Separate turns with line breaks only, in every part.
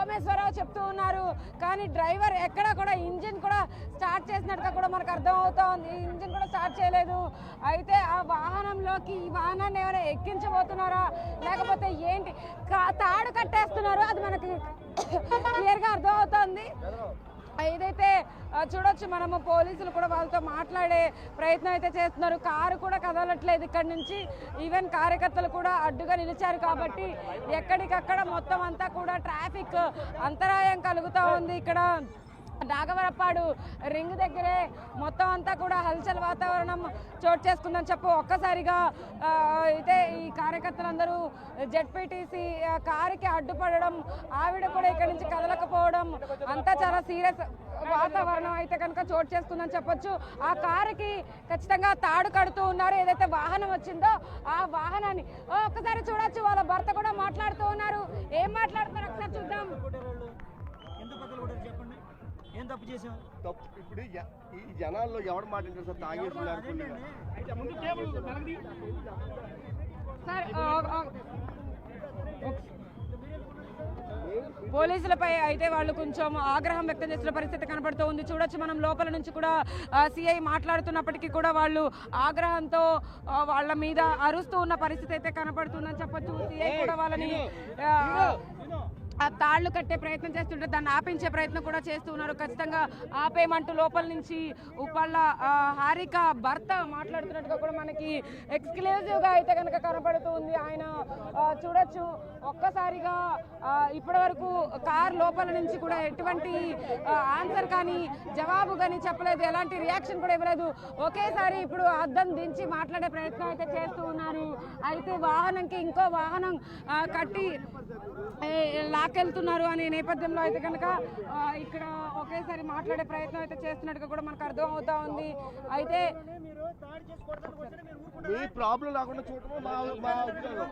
సోమేశ్వరరావు చెప్తూ ఉన్నారు. కానీ డ్రైవర్ ఎక్కడ కూడా ఇంజిన్ కూడా స్టార్ట్ చేసినట్టుగా కూడా మనకు అర్థం అవుతా ఉంది ఇంజిన్ కూడా స్టార్ట్ చేయలేదు. అయితే ఆ వాహనంలోకి ఈ వాహనాన్ని ఎవరైనా ఎక్కించబోతున్నారా? లేకపోతే ఏంటి? తాడు కట్టేస్తున్నారు. అది మనకి క్లియర్గా అర్థం అవుతుంది ఏదైతే చూడొచ్చు మనము పోలీసులు కూడా వాళ్ళతో మాట్లాడే ప్రయత్నం అయితే చేస్తున్నారు. కారు కూడా కదలట్లేదు ఇక్కడ నుంచి. ఈవెన్ కార్యకర్తలు కూడా అడ్డుగా నిలిచారు కాబట్టి ఎక్కడికక్కడ మొత్తం అంతా కూడా ట్రాఫిక్ అంతరాయం కలుగుతూ ఉంది ఇక్కడ. నాగవరపాడు రింగ్ దగ్గరే మొత్తం అంతా కూడా హల్చల్ వాతావరణం చోటు చేసుకుందని చెప్పు. ఒక్కసారిగా అయితే ఈ కార్యకర్తలందరూ జెడ్పీటీసీ కారుకి అడ్డుపడడం ఆవిడ కూడా ఇక్కడి నుంచి అంతా చాలా సీరియస్ వాతావరణం అయితే కనుక చోటు చేసుకుందని చెప్పొచ్చు. ఆ కారుకి ఖచ్చితంగా తాడు కడుతూ ఉన్నారు. ఏదైతే వాహనం వచ్చిందో ఆ వాహనాన్ని ఒక్కసారి చూడొచ్చు. వాళ్ళ భర్త కూడా మాట్లాడుతూ ఉన్నారు. ఏం మాట్లాడుతున్నారు ఒకసారి చూద్దాం.
చెప్పండి. ఏం తప్పు చేసాం
తప్పు ఇప్పుడు ఈ జనాల్లో ఎవడు మాట్లాడారు సార్ తాగేస్తున్నారు ఫుల్గా.
సార్ ఆ, ఆ, పోలీసులపై అయితే వాళ్ళు కొంచెం ఆగ్రహం వ్యక్తం చేసిన పరిస్థితి కనబడుతూ ఉంది. చూడొచ్చు మనం లోపల నుంచి కూడా సిఐ మాట్లాడుతున్నప్పటికీ కూడా వాళ్ళు ఆగ్రహంతో వాళ్ళ మీద అరుస్తూ ఉన్న పరిస్థితి అయితే కనబడుతుందని చెప్పొచ్చు. సిఐ కూడా వాళ్ళని ఆ, తాళ్ళు కట్టే ప్రయత్నం చేస్తుంటే దాన్ని ఆపించే ప్రయత్నం కూడా చేస్తూ ఉన్నారు. ఖచ్చితంగా ఆపేయమంటూ లోపల నుంచి ఉప్పళ్ళ హారిక భర్త మాట్లాడుతున్నట్టుగా కూడా మనకి ఎక్స్క్లూజివ్గా అయితే కనుక కనపడుతూ ఉంది. ఆయన చూడొచ్చు. ఒక్కసారిగా ఇప్పటి వరకు కార్ లోపల నుంచి కూడా ఎటువంటి ఆన్సర్ కానీ జవాబు కానీ చెప్పలేదు. ఎలాంటి రియాక్షన్ కూడా ఇవ్వలేదు. ఒకేసారి ఇప్పుడు అద్దం దించి మాట్లాడే ప్రయత్నం అయితే చేస్తూ ఉన్నారు. అయితే వాహనంకి ఇంకో వాహనం కట్టి ఏ, లాక్కెళ్తున్నారు అనే నేపథ్యంలో అయితే కనుక ఇక్కడ ఒకేసారి మాట్లాడే ప్రయత్నం అయితే చేస్తున్నట్టుగా కూడా మనకు అర్థం అవుతా ఉంది. అయితే
మీ ప్రాబ్లం రాకుండా చూడటం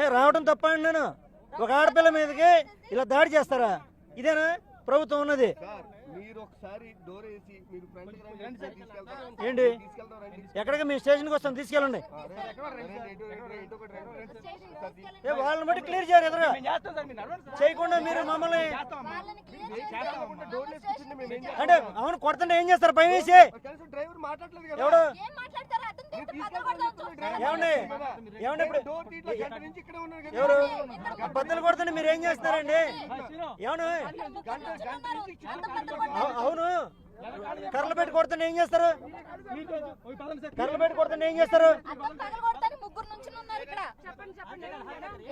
ఏ రావడం తప్ప అండి నేను. ఒక ఆడపిల్ల మీదకి ఇలా దాడి చేస్తారా? ఇదేనా? ప్రభుత్వం ఉన్నది.
మీరు ఒకసారి డోర్ వేసి మీరు ఫ్రంట్ తీసుకెళ్తారా
ఏంటి? ఎక్కడికి? మీ స్టేషన్కి వస్తాం తీసుకెళ్ళండి. ఏ వాళ్ళని బట్టి క్లియర్ చేయరు ఎదురుగా. చేయకుండా మీరు మమ్మల్ని? అంటే అవును కొడుతుంటే ఏం చేస్తారు? భయం వేసి. ఎవడు? ఏమండి?
మాట్లాడలేదు కదా.
ఏమండి ఇప్పుడు
డోర్ తీయట్లా, గంట నుంచి ఇక్కడే ఉన్నారు కదా.
ఎవరు బద్దలు కొడుతుంటే మీరు ఏం చేస్తారండి ఏమను
గంట గంట నుంచి చుట్టూ
అవు- అవును కర్రలు పెట్టి కొడుతుంటే ఏం చేస్తారు కర్రలు పెట్టి కొడుతుంటే ఏం చేస్తారు
అద్దం పగలగొడతానికి ముగ్గురు నుంచి ఉన్నారు ఇక్కడ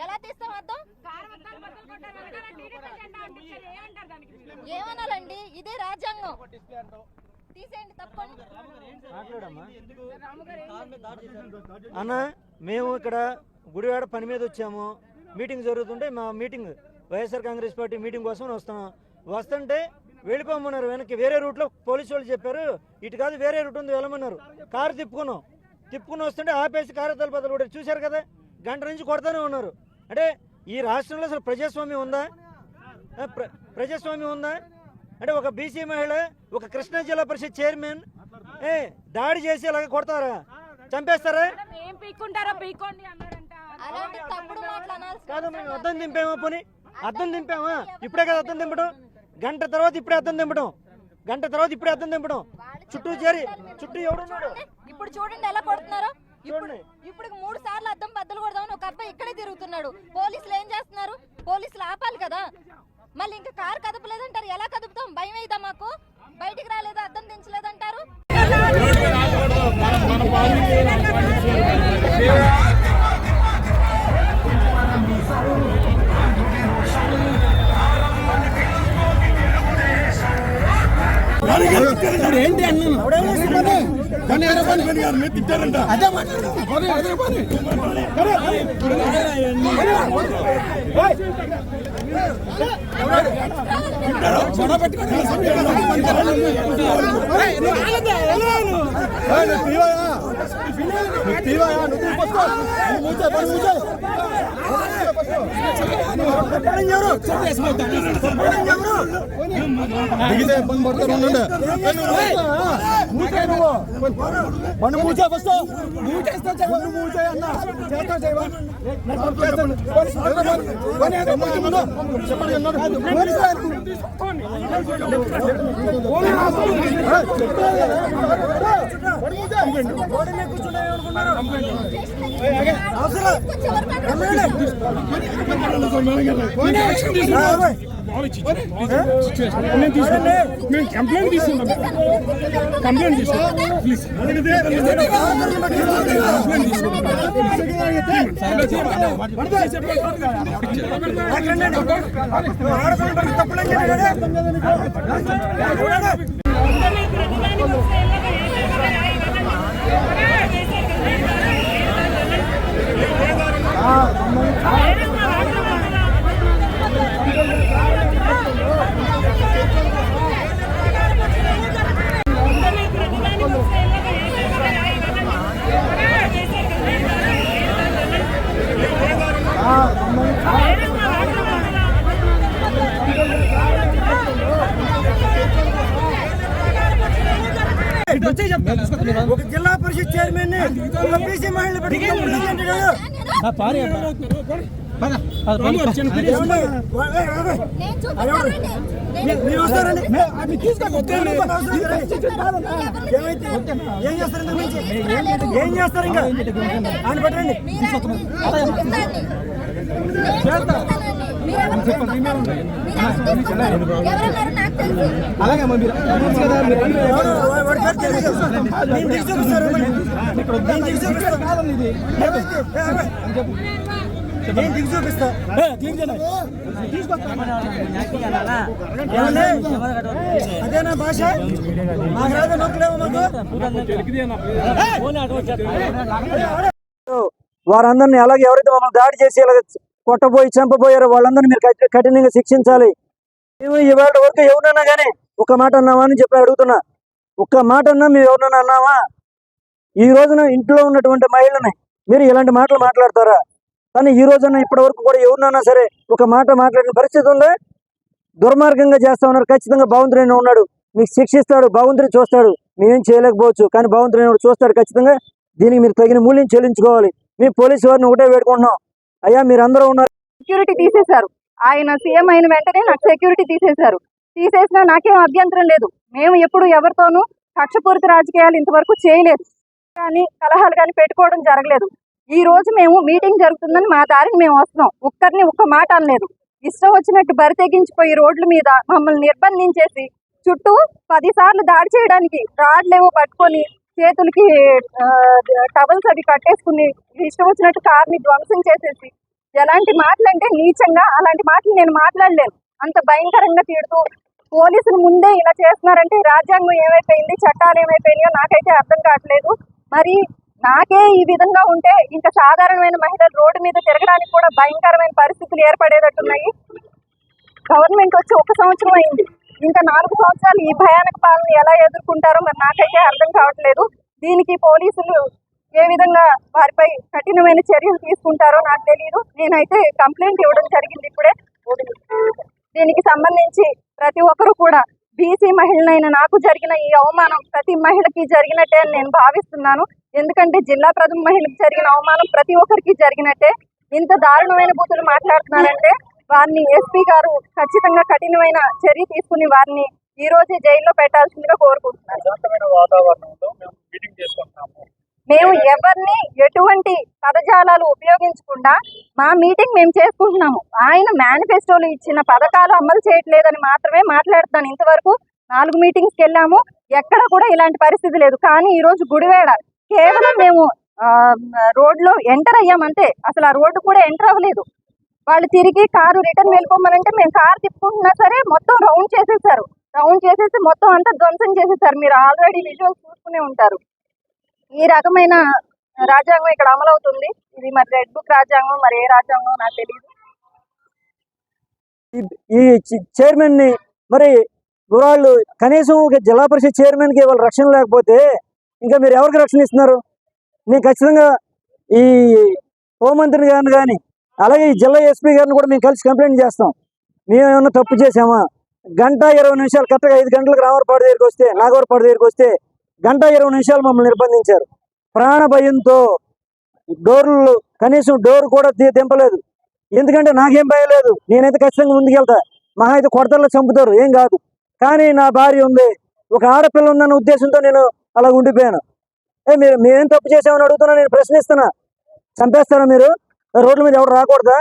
ఎలా తీస్తాం అద్దం ఏమనాలండి ఇదే రాజ్యాంగం తీసేయండి
అన్న మేము ఇక్కడ గుడివాడ పని మీద వచ్చాము. మీటింగ్ జరుగుతుంటే మా meeting YSR Congress party meeting కోసం వస్తాం వస్తుంటే వెళ్ళిపోమన్నారు వెనక్కి వేరే రూట్లో పోలీసు వాళ్ళు చెప్పారు ఇటు కాదు వేరే రూట్ ఉంది వెళ్ళమన్నారు. కారు తిప్పుకున్నాం. తిప్పుకుని వస్తుంటే ఆపేసి కారు తలపతలు కూడా చూశారు కదా గంట నుంచి కొడతానే ఉన్నారు. అంటే ఈ రాష్ట్రంలో అసలు ప్రజాస్వామ్యం ఉందా? ప్ర- ప్రజాస్వామ్యం ఉందా? అంటే ఒక బీసీ మహిళ ఒక కృష్ణా జిల్లా పరిషత్ చైర్మన్ ఏ దాడి చేసి అలాగ కొడతారా? చంపేస్తారా?
ఏం పీక్కుంటారో పీక్కోండి అన్నాడంట.
అలాంటి తప్పుడు మాటలు అనాల్సి
కాదు మేము అద్దం దింపామా పోనీ? అద్దం దింపామా? ఇప్పుడే కదా అద్దం దింపడం? గంట తర్వాత ఇప్పుడే అద్దం దింపడం. గంట తర్వాత ఇప్పుడే అద్దం దింపడం. చుట్టూ చేరి చుట్టూ ఎవడున్నాడు?
ఇప్పుడు చూడండి ఎలా కొడుతున్నారో.
చూడండి.
ఇప్పుడు మూడు సార్లు అద్దం బద్దలు కొడదామని ఒక అబ్బాయి ఇక్కడే తిరుగుతున్నాడు. పోలీసులు ఏం చేస్తున్నారు? పోలీసులు ఆపాలి కదా. మళ్ళీ ఇంకా కారు కదపలేదంటారు. ఎలా కదుపుతాం? భయం అయిదా మాకు? బయటికి రాలేదు? అద్దం దించలేదంటారు
ఏంటి అన్నాను తిట్టారంట. అదే పని అదే పని. తీవాయా నువ్వు పని మూసే దిగితే ఇబ్బంది పడతారు ఉండండి. నువ్వు. బండి మూచే ఫస్ట్ బండి మూసే అన్న చేస్తా చేయవా చెప్పండి అన్నాడు
మేము కంప్లైంట్ తీసుకున్నాం కంప్లైంట్ తీసుకున్నాం ప్లీజ్
ఒక జిల్లా పరిషత్ చైర్మన్ని ఒక బీసీ మహిళ ఏ, చేస్తారు ఇంతకు మించి? ఏం చేస్తారు ఇంకా? ఆయన పెట్టండి.
అలాగే అమ్మ మీరు
ఎవరు? అదేనా భాష మాకు రాదు నొక్కలేవు మాకు వారందరినీ అలాగే ఎవరైతే మమ్మల్ని దాడి చేసి ఇలాగ కొట్టబోయి చంపబోయారో వాళ్ళందరినీ మీరు కఠినంగా శిక్షించాలి మేము ఇవాళ వరకు ఎవరన్నా కానీ ఒక మాట అన్నావా? అని చెప్పి అడుగుతున్నా. ఒక్క మాట అన్నా మేము ఎవరన్నా అన్నావా? ఈ రోజున ఇంట్లో ఉన్నటువంటి మహిళని మీరు ఇలాంటి మాటలు మాట్లాడతారా? కానీ ఈ రోజున ఇప్పటి వరకు కూడా ఎవరినన్నా సరే ఒక మాట మాట్లాడిన పరిస్థితి ఉందా? దుర్మార్గంగా చేస్తా ఉన్నారు. ఖచ్చితంగా భగవంతుడైన ఉన్నాడు. మీకు శిక్షిస్తాడు. భగవంతుడు చూస్తాడు. మేమేం చేయలేకపోవచ్చు. కానీ భగవంతుడైన చూస్తాడు ఖచ్చితంగా. దీనికి మీరు తగిన మూల్యం చెల్లించుకోవాలి. మీ పోలీసు వారిని ఒకటే వేడుకుంటున్నాం. అయ్యా మీరు అందరూ ఉన్నారు.
సెక్యూరిటీ తీసేశారు. ఆయన సీఎం అయిన వెంటనే నాకు సెక్యూరిటీ తీసేశారు. తీసేసినా నాకేం అభ్యంతరం లేదు. మేము ఎప్పుడు ఎవరితోనూ కక్షపూరిత రాజకీయాలు ఇంతవరకు చేయలేదు. కానీ కలహాలు కానీ పెట్టుకోవడం జరగలేదు. ఈ రోజు మేము మీటింగ్ జరుగుతుందని మా దారిని మేము వస్తున్నాం. ఒక్కరిని ఒక్క మాట అనలేదు. ఇష్టం వచ్చినట్టు బరి తెగించిపోయి రోడ్ల మీద మమ్మల్ని నిర్బంధించేసి చుట్టూ పదిసార్లు దాడి చేయడానికి రాడ్లేవో పట్టుకొని చేతులకి టవల్స్ అవి కట్టేసుకుని ఇష్టం వచ్చినట్టు కార్ని ధ్వంసం చేసేసి ఎలాంటి మాటలు అంటే నీచంగా అలాంటి మాటలు నేను మాట్లాడలేను. అంత భయంకరంగా తిడుతూ పోలీసులు ముందే ఇలా చేస్తున్నారంటే రాజ్యాంగం ఏమైపోయింది? చట్టాలు ఏమైపోయినాయో నాకైతే అర్థం కావట్లేదు. మరి నాకే ఈ విధంగా ఉంటే ఇంకా సాధారణమైన మహిళలు రోడ్డు మీద తిరగడానికి కూడా భయంకరమైన పరిస్థితులు ఏర్పడేటట్టున్నాయి. గవర్నమెంట్ వచ్చి ఒక సంవత్సరం అయింది. ఇంకా నాలుగు సంవత్సరాలు ఈ భయానక పాలన ఎలా ఎదుర్కొంటారో మరి నాకైతే అర్థం కావట్లేదు. దీనికి పోలీసులు ఏ విధంగా వారిపై కఠినమైన చర్యలు తీసుకుంటారో నాకు తెలియదు నేనైతే కంప్లైంట్ ఇవ్వడం జరిగింది ఇప్పుడే. దీనికి సంబంధించి ప్రతి ఒక్కరూ కూడా బీసీ మహిళనైన నాకు జరిగిన ఈ అవమానం ప్రతి మహిళకి జరిగినట్టే అని నేను భావిస్తున్నాను. ఎందుకంటే జిల్లా ప్రథమ మహిళకు జరిగిన అవమానం ప్రతి ఒక్కరికి జరిగినట్టే. ఇంత దారుణమైన బూతులు మాట్లాడుతున్నారంటే వారిని ఎస్పీ గారు ఖచ్చితంగా కఠినమైన చర్య తీసుకుని వారిని ఈ రోజు జైల్లో పెట్టాల్సిందిగా కోరుకుంటున్నాను. మేము మేము ఎవరిని ఎటువంటి పదజాలాలు ఉపయోగించకుండా మా మీటింగ్ మేము చేసుకుంటున్నాము. ఆయన మేనిఫెస్టోలు ఇచ్చిన పథకాలు అమలు చేయట్లేదని మాత్రమే మాట్లాడుతున్నాను. ఇంతవరకు నాలుగు మీటింగ్స్కి వెళ్ళాము. ఎక్కడ కూడా ఇలాంటి పరిస్థితి లేదు. కానీ ఈరోజు గుడివేడ కేవలం మేము రోడ్లో ఎంటర్ అయ్యామంతే అసలు ఆ రోడ్డు కూడా ఎంటర్ అవ్వలేదు. వాళ్ళు తిరిగి కారు రిటర్న్ వెళ్ళిపోమనంటే మేము కారు తిప్పుకుంటున్నా సరే మొత్తం రౌండ్ చేసేసారు. రౌండ్ చేసేసి మొత్తం అంతా ధ్వంసం చేసేసారు. మీరు ఆల్రెడీ విజువల్స్ చూసుకునే ఉంటారు. ఈ రకమైన రాజ్యాంగం ఇక్కడ అమలవుతుంది. ఇది మరి రెడ్ బుక్ రాజ్యాంగం మరి ఏ రాజ్యాంగం నాకు తెలియదు
ఈ చైర్మన్ని మరి వాళ్ళు కనీసం ఒక జిల్లా పరిషత్ చైర్మన్కి వాళ్ళు రక్షణ లేకపోతే ఇంకా మీరు ఎవరికి రక్షణ ఇస్తున్నారు? నేను ఖచ్చితంగా ఈ హోంమంత్రి గారిని కానీ అలాగే ఈ జిల్లా ఎస్పీ గారిని కూడా మేము కలిసి కంప్లైంట్ చేస్తాం. మేమేమన్నా తప్పు చేసామా గంట ఇరవై నిమిషాలు కరెక్ట్గా ఐదు గంటలకు రామరపాడు దగ్గరికి వస్తే నాగవరపాడు దగ్గరికి వస్తే గంట ఇరవై నిమిషాలు మమ్మల్ని నిర్బంధించారు. ప్రాణ భయంతో డోర్లు కనీసం డోర్ కూడా దింపలేదు. ఎందుకంటే నాకేం భయం లేదు. నేనైతే ఖచ్చితంగా ముందుకెళ్తా. మహా అయితే కొడతల్లో చంపుతారు. ఏం కాదు. కానీ నా భార్య ఉంది. ఒక ఆడపిల్ల ఉందన్న ఉద్దేశంతో నేను అలా ఉండిపోయాను. ఏ మీరు మేమేం తప్పు చేసామని అడుగుతున్నా నేను ప్రశ్నిస్తున్నా. చంపేస్తారా మీరు? రోడ్ల మీద ఎవరు రాకూడదా?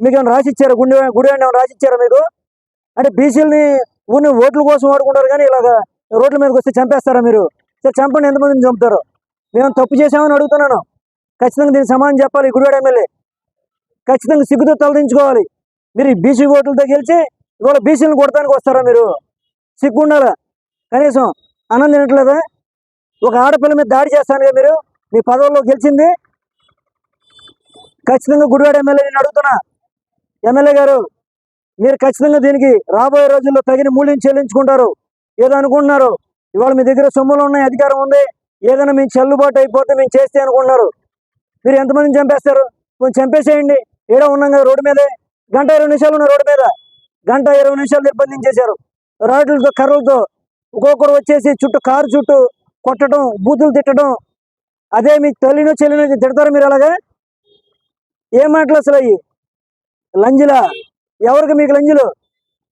మీకు ఏమైనా రాసిచ్చారా? గుండె గుడి ఏమైనా రాసిచ్చారా మీకు? అంటే బీసీలని ఊరిని ఓట్ల కోసం వాడుకుంటారు కానీ ఇలాగా రోడ్ల మీదకి వస్తే చంపేస్తారా మీరు? చంపండి ఎంతమందిని చంపుతారు? మేము తప్పు చేసామని అడుగుతున్నాను. ఖచ్చితంగా దీనికి సమాధానం చెప్పాలి గుడివాడ ఎమ్మెల్యే. ఖచ్చితంగా సిగ్గుతో తలదించుకోవాలి. మీరు బీసీ ఓట్లతో గెలిచి ఇవాళ బీసీలను కొడతానికి వస్తారా మీరు? సిగ్గు ఉండాలా? కనీసం అన్నం తినట్లేదా? ఒక ఆడపిల్ల మీద దాడి చేస్తానుగా మీరు? మీ పదవుల్లో గెలిచింది? ఖచ్చితంగా గుడివాడ ఎమ్మెల్యే నేను అడుగుతున్నా. ఎమ్మెల్యే గారు మీరు ఖచ్చితంగా దీనికి రాబోయే రోజుల్లో తగిన మూల్యం చెల్లించుకుంటారు. ఏదో అనుకుంటున్నారు. ఇవాళ మీ దగ్గర సొమ్ములు ఉన్నాయి అధికారం ఉంది. ఏదైనా మేము చెల్లుబాటు అయిపోతే మేము చేస్తే అనుకుంటున్నారు. మీరు ఎంతమందిని చంపేస్తారు? కొంచెం చంపేసేయండి. ఏడో ఉన్నాం కదా రోడ్డు మీదే. గంట ఇరవై నిమిషాలు ఉన్న రోడ్డు మీద. గంట ఇరవై నిమిషాలు నిర్బంధించేశారు. రాడ్లతో కర్రలతో ఒక్కొక్కరు వచ్చేసి చుట్టూ కారు చుట్టూ కొట్టడం బూతులు తిట్టడం. అదే మీ తల్లినో చెల్లినో తిడతారు మీరు అలాగా? ఏం మాటలు అసలు అయ్యి? లంజులా? ఎవరికి మీకు లంజులు?